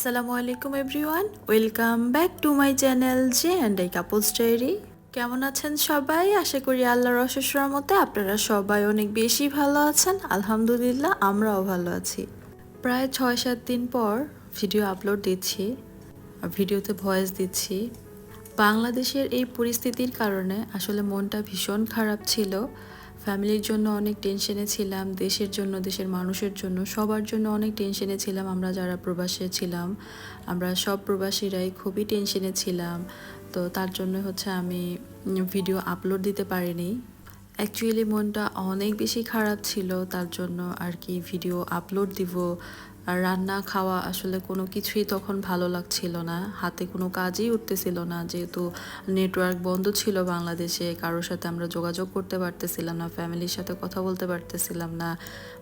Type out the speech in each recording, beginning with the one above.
আসসালামু আলাইকুম everyone. Welcome back to my channel J and I couples diary. কেমন আছেন সবাই? আশা করি আল্লাহর অশেষ মতে আপনারা সবাই অনেক বেশি ভালো আছেন। আলহামদুলিল্লাহ, আমরাও ভালো আছি। প্রায় ছয় সাত দিন পর ভিডিও আপলোড দিচ্ছি ভিডিওতে ভয়েস দিচ্ছি। বাংলাদেশের এই পরিস্থিতির কারণে আসলে মনটা ভীষণ খারাপ ছিল। ফ্যামিলির জন্য অনেক টেনশনে ছিলাম, দেশের জন্য, দেশের মানুষের জন্য, সবার জন্য অনেক টেনশনে ছিলাম আমরা যারা প্রবাসে ছিলাম। আমরা সব প্রবাসীরাই খুবই টেনশনে ছিলাম। তো তার জন্য হচ্ছে আমি ভিডিও আপলোড দিতে পারিনি। অ্যাকচুয়ালি মনটা অনেক বেশি খারাপ ছিল, তার জন্য আর কি ভিডিও আপলোড দিব। আর রান্না, খাওয়া আসলে কোনো কিছুই তখন ভালো লাগছিল না। হাতে কোনো কাজই উঠতেছিল না। যেহেতু নেটওয়ার্ক বন্ধ ছিল বাংলাদেশে, কারোর সাথে আমরা যোগাযোগ করতে পারতেছিলাম না, ফ্যামিলির সাথে কথা বলতে পারতেছিলাম না।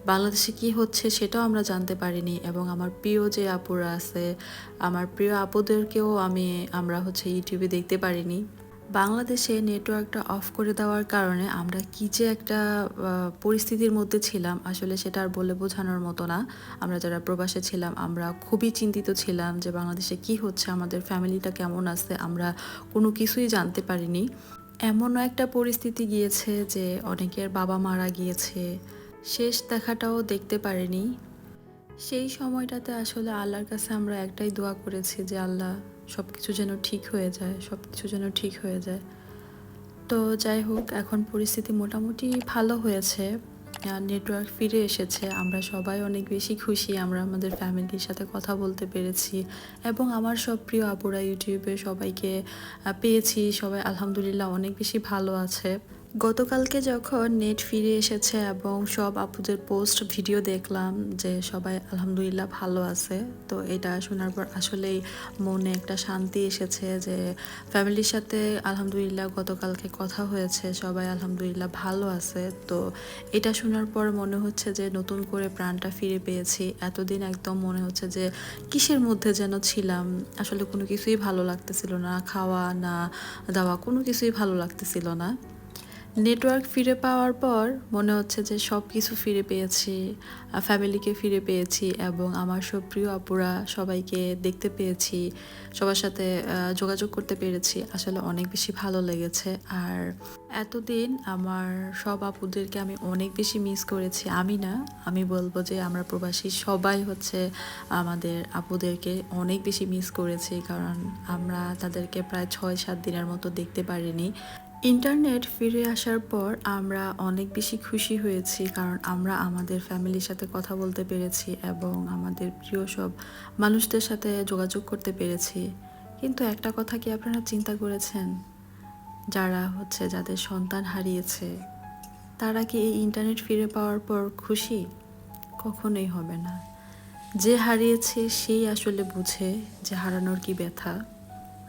বাংলাদেশে কি হচ্ছে সেটাও আমরা জানতে পারিনি এবং আমার প্রিয় যে আপুরা আছে, আমার প্রিয় আপুদেরকেও আমি, আমরা হচ্ছে ইউটিউবে দেখতে পারিনি। বাংলাদেশে নেটওয়ার্কটা অফ করে দেওয়ার কারণে আমরা কি যে একটা পরিস্থিতির মধ্যে ছিলাম, আসলে সেটা আর বলে বোঝানোর মতো না। আমরা যারা প্রবাসে ছিলাম, আমরা খুবই চিন্তিত ছিলাম যে বাংলাদেশে কি হচ্ছে, আমাদের ফ্যামিলিটা কেমন আছে, আমরা কোনো কিছুই জানতে পারিনি। এমনও একটা পরিস্থিতি গিয়েছে যে অনেকের বাবা মারা গিয়েছে, শেষ দেখাটাও দেখতে পারিনি। সেই সময়টাতে আসলে আল্লাহর কাছে আমরা একটাই দোয়া করেছি যে, আল্লাহ সব কিছু যেন ঠিক হয়ে যায় সব কিছু যেন ঠিক হয়ে যায়। তো যাই হোক, এখন পরিস্থিতি মোটামুটি ভালো হয়েছে। নেটওয়ার্ক ফিরে এসেছে। আমরা সবাই অনেক বেশি খুশি। আমরা আমাদের ফ্যামিলির সাথে কথা বলতে পেরেছি। এবং আমার সব প্রিয় আপুরা ইউটিউবে সবাইকে পেয়েছি। সবাই আলহামদুলিল্লাহ অনেক বেশি ভালো আছে। গতকালকে যখন নেট ফিরে এসেছে এবং সব আপুদের পোস্ট ভিডিও দেখলাম যে সবাই আলহামদুলিল্লাহ ভালো আছে, তো এটা শোনার পর আসলেই মনে একটা শান্তি এসেছে যে ফ্যামিলির সাথে আলহামদুলিল্লাহ গতকালকে কথা হয়েছে, সবাই আলহামদুলিল্লাহ ভালো আছে। তো এটা শোনার পর মনে হচ্ছে যে নতুন করে প্রাণটা ফিরে পেয়েছি। এতদিন একদম মনে হচ্ছে যে কিসের মধ্যে যেন ছিলাম, আসলে কোনো কিছুই ভালো লাগতেছিল না, খাওয়া না দাওয়া কোনো কিছুই ভালো লাগতেছিল না। নেটওয়ার্ক ফিরে পাওয়ার পর মনে হচ্ছে যে সব কিছু ফিরে পেয়েছি ফ্যামিলিকে ফিরে পেয়েছি এবং আমার সব প্রিয় আপুরা সবাইকে দেখতে পেয়েছি, সবার সাথে যোগাযোগ করতে পেরেছি। আসলে অনেক বেশি ভালো লেগেছে। আর এতদিন আমার সব আপুদেরকে আমি অনেক বেশি মিস করেছি। আমি না, আমি বলব যে আমরা প্রবাসী সবাই হচ্ছে আমাদের আপুদেরকে অনেক বেশি মিস করেছি। কারণ আমরা তাদেরকে প্রায় ছয় সাত দিনের মতো দেখতে পারিনি। ইন্টারনেট ফিরে আসার পর আমরা অনেক বেশি খুশি হয়েছি কারণ আমরা আমাদের ফ্যামিলির সাথে কথা বলতে পেরেছি এবং আমাদের প্রিয় সব মানুষদের সাথে যোগাযোগ করতে পেরেছি। কিন্তু একটা কথা কি আপনারা চিন্তা করেছেন? যারা হচ্ছে যাদের সন্তান হারিয়েছে, তারা কি এই ইন্টারনেট ফিরে পাওয়ার পর খুশি? কখনোই হবে না। যে হারিয়েছে সেই আসলে বুঝে যে হারানোর কি ব্যথা।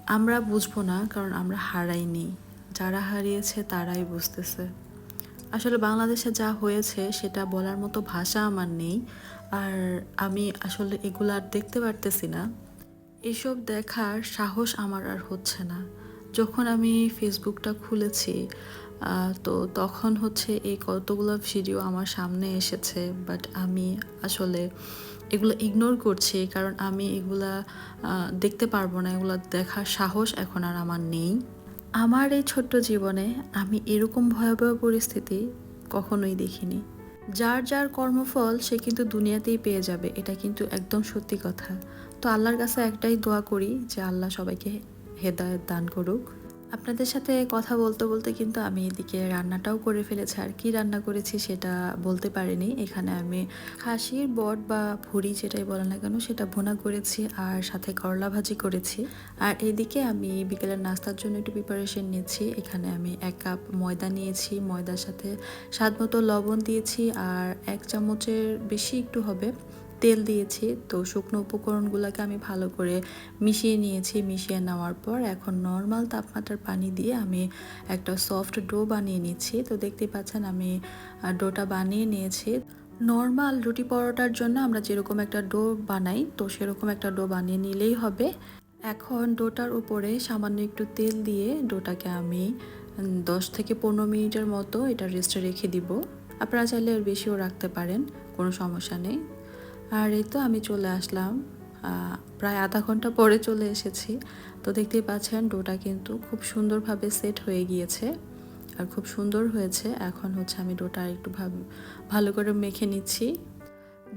আমরা বুঝব না কারণ আমরা হারাইনি। যারা হারিয়েছে তারাই বুঝতেছে। আসলে বাংলাদেশে যা হয়েছে সেটা বলার মতো ভাষা আমার নেই। আর আমি আসলে এগুলো আর দেখতে পারতেছি না। এসব দেখার সাহস আমার আর হচ্ছে না। যখন আমি ফেসবুকটা খুলেছি তো তখন হচ্ছে এই কতগুলো ভিডিও আমার সামনে এসেছে। বাট আমি আসলে এগুলো ইগনোর করছি, কারণ আমি এগুলা দেখতে পারব না। এগুলো দেখার সাহস এখন আর আমার নেই। আমার এই ছোট্ট জীবনে আমি এরকম ভয়াবহ পরিস্থিতি কখনোই দেখিনি। যার যার কর্মফল সে কিন্তু দুনিয়াতেই পেয়ে যাবে, এটা কিন্তু একদম সত্যি কথা। তো আল্লাহর কাছে একটাই দোয়া করি যে আল্লাহ সবাইকে হেদায়ত দান করুক। আপনাদের সাথে কথা বলতে বলতে কিন্তু আমি এদিকে রান্নাটাও করে ফেলেছি। আর কি রান্না করেছি সেটা বলতে পারিনি। এখানে আমি খাসির বট বা ভুড়ি যেটাই বলেন না কেন, সেটা ভুনা করেছি আর সাথে করলা ভাজি করেছি। আর এদিকে আমি বিকেলের নাস্তার জন্য একটু প্রিপারেশন নিয়েছি এখানে আমি এক কাপ ময়দা নিয়েছি। ময়দার সাথে স্বাদ মতো লবণ দিয়েছি। আর এক চামচের বেশি একটু হবে তেল দিয়েছি। তো শুকনো উপকরণগুলোকে আমি ভালো করে মিশিয়ে নিয়েছি। মিশিয়ে নেওয়ার পর এখন নর্মাল তাপমাত্রার পানি দিয়ে আমি একটা সফট ডো বানিয়ে নিচ্ছি। তো দেখতে পাচ্ছেন আমি ডোটা বানিয়ে নিয়েছি। নর্মাল রুটি পরোটার জন্য আমরা যেরকম একটা ডো বানাই, তো সেরকম একটা ডো বানিয়ে নিলেই হবে। এখন ডোটার উপরে সামান্য একটু তেল দিয়ে ডোটাকে আমি দশ থেকে পনেরো মিনিটের মতো এটা রেস্টে রেখে দিব। আপনারা চাইলে বেশিও রাখতে পারেন, কোনো সমস্যা নেই। আর এই তো আমি চলে আসলাম। প্রায় আধা ঘণ্টা পরে চলে এসেছি। তো দেখতেই পাচ্ছেন, ডোটা কিন্তু খুব সুন্দরভাবে সেট হয়ে গিয়েছে আর খুব সুন্দর হয়েছে। এখন হচ্ছে আমি ডোটা একটু ভালো করে মেখে নিচ্ছি।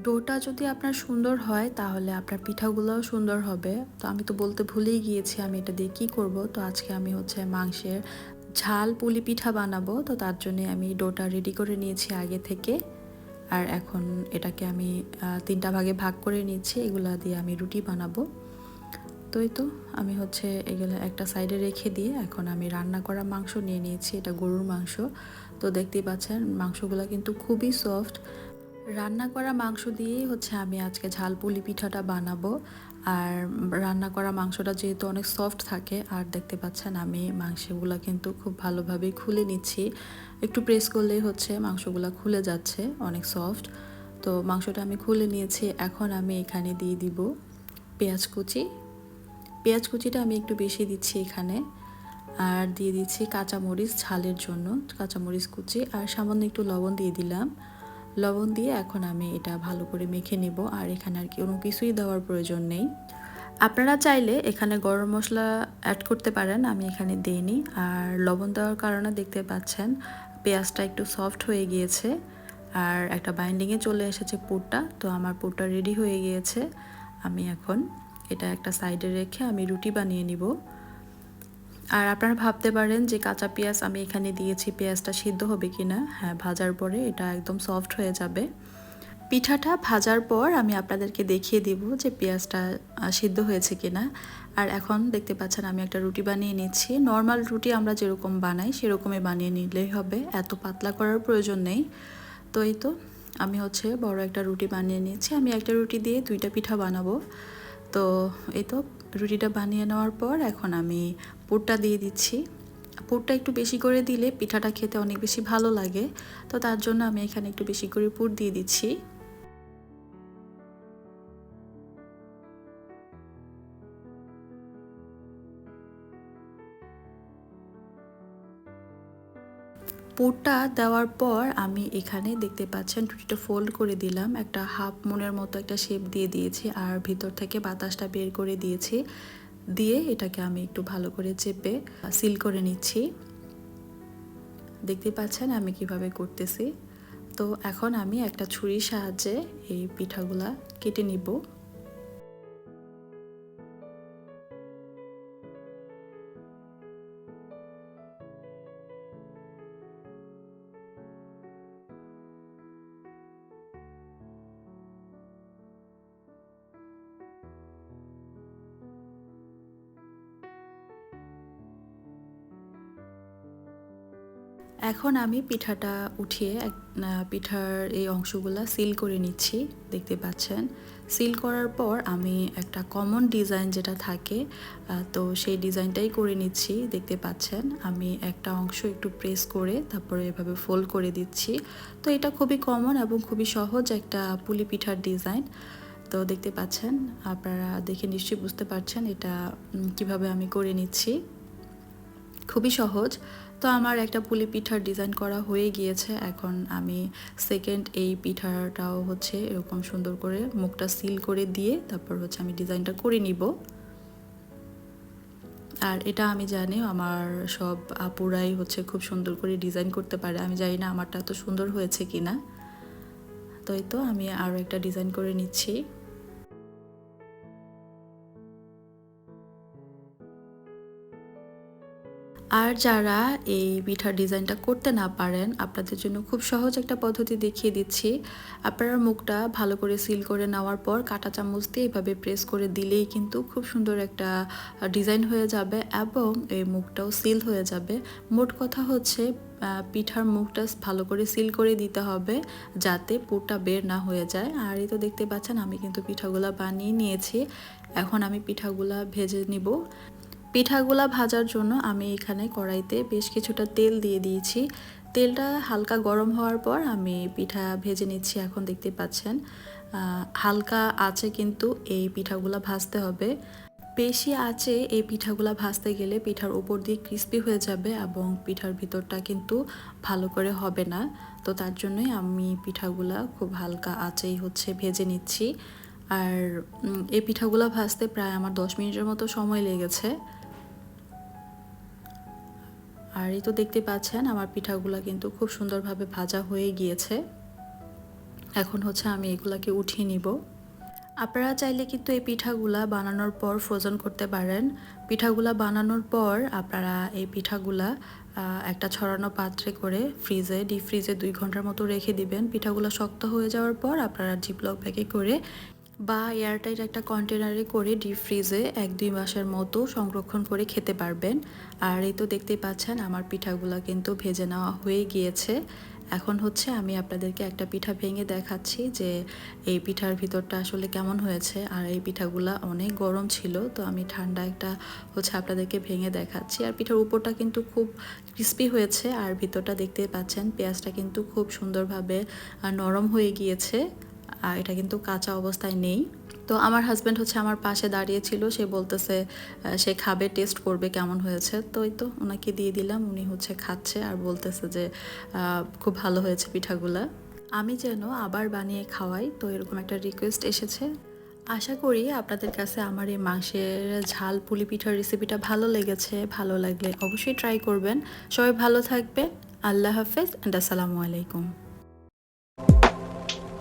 ডোটা যদি আপনার সুন্দর হয়, তাহলে আপনার পিঠাগুলোও সুন্দর হবে। তো আমি তো বলতে ভুলেই গিয়েছি আমি এটা দিয়ে কী করব। তো আজকে আমি হচ্ছে মাংসের ঝাল পুলি পিঠা বানাবো। তো তার জন্য আমি ডোটা রেডি করে নিয়েছি আগে থেকে। আর এখন এটাকে আমি তিনটা ভাগে ভাগ করে নিচ্ছি। এগুলা দিয়ে আমি রুটি বানাবো। তো এই তো, আমি হচ্ছে এগুলো একটা সাইডে রেখে দিয়ে এখন আমি রান্না করা মাংস নিয়ে নিয়েছি। এটা গরুর মাংস। তো দেখতেই পাচ্ছেন, মাংসগুলো কিন্তু খুবই সফট। রান্না করা মাংস দিয়েই হচ্ছে আমি আজকে ঝাল পুলি পিঠাটা বানাবো। আর রান্না করা মাংসটা যেহেতু অনেক সফট থাকে, আর দেখতে পাচ্ছেন আমি মাংসগুলো কিন্তু খুব ভালোভাবে খুলে নিচ্ছি। একটু প্রেস করলেই হচ্ছে মাংসগুলো খুলে যাচ্ছে, অনেক সফট তো মাংসটা আমি খুলে নিয়েছি, এখন আমি এখানে দিয়ে দিব পেঁয়াজ কুচি। পেঁয়াজ কুচিটা আমি একটু বেশি দিচ্ছি এখানে, আর দিয়ে দিচ্ছি কাঁচামরিচ ঝালের জন্য, কাঁচামরিচ কুচি, আর সামান্য একটু লবণ দিয়ে দিলাম। লবণ দিয়ে এখন আমি এটা ভালো করে মেখে নিব, আর এখানে আর কোনো কিছুই দেওয়ার প্রয়োজন নেই। আপনারা চাইলে এখানে গরম মশলা অ্যাড করতে পারেন, আমি এখানে দিইনি। আর লবণ দেওয়ার কারণে দেখতে পাচ্ছেন পেঁয়াজটা একটু সফট হয়ে গিয়েছে, আর একটা বাইন্ডিংয়ে চলে এসেছে পুরটা, তো আমার পুরটা রেডি হয়ে গিয়েছে। আমি এখন এটা একটা সাইডে রেখে আমি রুটি বানিয়ে নিব। আর আপনারা ভাবতে পারেন যে কাঁচা পেঁয়াজ আমি এখানে দিয়েছি, পেঁয়াজটা সিদ্ধ হবে কিনা। হ্যাঁ ভাজার পরে এটা একদম সফট হয়ে যাবে। পিঠাটা ভাজার পর আমি আপনাদেরকে দেখিয়ে দিব যে পেঁয়াজটা সিদ্ধ হয়েছে কিনা। আর এখন দেখতে পাচ্ছেন আমি একটা রুটি বানিয়ে নিচ্ছি। নর্মাল রুটি আমরা যেরকম বানাই, সেরকমই বানিয়ে নিলেই হবে। এত পাতলা করার প্রয়োজন নেই। তো এই তো, আমি হচ্ছে বড় একটা রুটি বানিয়ে নিয়েছি। আমি একটা রুটি দিয়ে দুইটা পিঠা বানাবো। তো এই তো, রুটিটা বানিয়ে নেওয়ার পর এখন আমি পুরটা দিয়ে দিচ্ছি। পুরটা একটু বেশি করে দিলে পিঠাটা খেতে অনেক বেশি ভালো লাগে। তো তার জন্য আমি এখানে একটু বেশি করে পুর দিয়ে দিচ্ছি। পুরটা দেওয়ার পর আমি এখানে দেখতে পাচ্ছেন রুটিটা ফোল্ড করে দিলাম। একটা হাফ মুনের মতো একটা শেপ দিয়ে দিয়েছি আর ভিতর থেকে বাতাসটা বের করে দিয়েছি। দিয়ে এটাকে আমি একটু ভালো করে চেপে সিল করে নিচ্ছি। দেখতে পাচ্ছেন আমি কীভাবে করতেছি। তো এখন আমি একটা ছুরির সাহায্যে এই পিঠাগুলা কেটে নিব। এখন আমি পিঠাটা উঠিয়ে পিঠার এই অংশগুলা সিল করে নিচ্ছি, দেখতে পাচ্ছেন। সিল করার পর আমি একটা কমন ডিজাইন যেটা থাকে তো সেই ডিজাইনটাই করে নিচ্ছি, দেখতে পাচ্ছেন। আমি একটা অংশ একটু প্রেস করে তারপরে এভাবে ফোল্ড করে দিচ্ছি। তো এটা খুবই কমন এবং খুবই সহজ একটা পুলি পিঠার ডিজাইন তো দেখতে পাচ্ছেন, আপনারা দেখে নিশ্চয়ই বুঝতে পারছেন এটা কীভাবে আমি করে নিচ্ছি। খুবই সহজ। তো আমার একটা পুলি পিঠার ডিজাইন করা হয়ে গিয়েছে। এখন আমি সেকেন্ড এই পিঠাটাও হচ্ছে এরকম সুন্দর করে মুখটা সিল করে দিয়ে তারপর হচ্ছে আমি ডিজাইনটা করে নিব। আর এটা আমি জানি আমার সব আপুরাই হচ্ছে খুব সুন্দর করে ডিজাইন করতে পারে। আমি জানি না আমারটা এত সুন্দর হয়েছে কিনা। তো এই তো আমি আরও একটা ডিজাইন করে নিচ্ছি। আর যারা এই পিঠার ডিজাইনটা করতে না পারেন, আপনাদের জন্য খুব সহজ একটা পদ্ধতি দেখিয়ে দিচ্ছি। আপনারা মুখটা ভালো করে সিল করে নেওয়ার পর কাঁটা চামচ দিয়ে এভাবে প্রেস করে দিলেই কিন্তু খুব সুন্দর একটা ডিজাইন হয়ে যাবে এবং এই মুখটাও সিল হয়ে যাবে। মোট কথা হচ্ছে পিঠার মুখটা ভালো করে সিল করে দিতে হবে যাতে পুরটা বের না হয়ে যায়। আর এই তো দেখতে পাচ্ছেন, আমি কিন্তু পিঠাগুলা বানিয়ে নিয়েছি। এখন আমি পিঠাগুলা ভেজে নিব। পিঠাগুলা ভাজার জন্য আমি এখানে কড়াইতে বেশ কিছুটা তেল দিয়ে দিয়েছি। তেলটা হালকা গরম হওয়ার পর আমি পিঠা ভেজে নিচ্ছি এখন দেখতে পাচ্ছেন। হালকা আছে কিন্তু এই পিঠাগুলা ভাজতে হবে। বেশি আছে এই পিঠাগুলা ভাজতে গেলে পিঠার উপর দিয়ে ক্রিস্পি হয়ে যাবে এবং পিঠার ভিতরটা কিন্তু ভালো করে হবে না। তো তার জন্যই আমি পিঠাগুলা খুব হালকা আঁচেই হচ্ছে ভেজে নিচ্ছি। আর এই পিঠাগুলো ভাজতে প্রায় আমার দশ মিনিটের মতো সময় লেগেছে। আর এই তো দেখতে পাচ্ছেন, আমার পিঠাগুলো কিন্তু খুব সুন্দরভাবে ভাজা হয়ে গিয়েছে। এখন হচ্ছে আমি এগুলাকে উঠিয়ে নিব। আপনারা চাইলে কিন্তু এই পিঠাগুলা বানানোর পর ফ্রোজন করতে পারেন। পিঠাগুলা বানানোর পর আপনারা এই পিঠাগুলা একটা ছড়ানো পাত্রে করে ফ্রিজে ডিপ ফ্রিজে দুই ঘণ্টার মতো রেখে দিবেন। পিঠাগুলো শক্ত হয়ে যাওয়ার পর আপনারা জিপলক ব্যাগে করে বা এয়ারটাইট একটা কন্টেনারে করে ডিপ ফ্রিজে এক দুই মাসের মতো সংরক্ষণ করে খেতে পারবেন। আর এই তো দেখতেই পাচ্ছেন, আমার পিঠাগুলো কিন্তু ভেজে নেওয়া হয়ে গিয়েছে। এখন হচ্ছে আমি আপনাদেরকে একটা পিঠা ভেঙে দেখাচ্ছি যে এই পিঠার ভিতরটা আসলে কেমন হয়েছে। আর এই পিঠাগুলা অনেক গরম ছিল, তো আমি ঠান্ডা একটা হচ্ছে আপনাদেরকে ভেঙে দেখাচ্ছি। আর পিঠার উপরটা কিন্তু খুব ক্রিস্পি হয়েছে, আর ভিতরটা দেখতে পাচ্ছেন, পেঁয়াজটা কিন্তু খুব সুন্দরভাবে নরম হয়ে গিয়েছে। আর এটা কিন্তু কাঁচা অবস্থায় নেই। তো আমার হাজব্যান্ড হচ্ছে আমার পাশে দাঁড়িয়েছিল সে বলতেছে সে খাবে টেস্ট করবে কেমন হয়েছে? তো এই তো ওনাকে দিয়ে দিলাম, উনি হচ্ছে খাচ্ছে আর বলতেছে যে খুব ভালো হয়েছে পিঠাগুলা। আমি যেন আবার বানিয়ে খাওয়াই, তো এরকম একটা রিকোয়েস্ট এসেছে। আশা করি আপনাদের কাছে আমার এই মাংসের ঝাল পুলি পিঠার রেসিপিটা ভালো লেগেছে, ভালো লাগলে অবশ্যই ট্রাই করবেন। সবাই ভালো থাকবে, আল্লাহ হাফেজ অ্যান্ড আসসালামু আলাইকুম।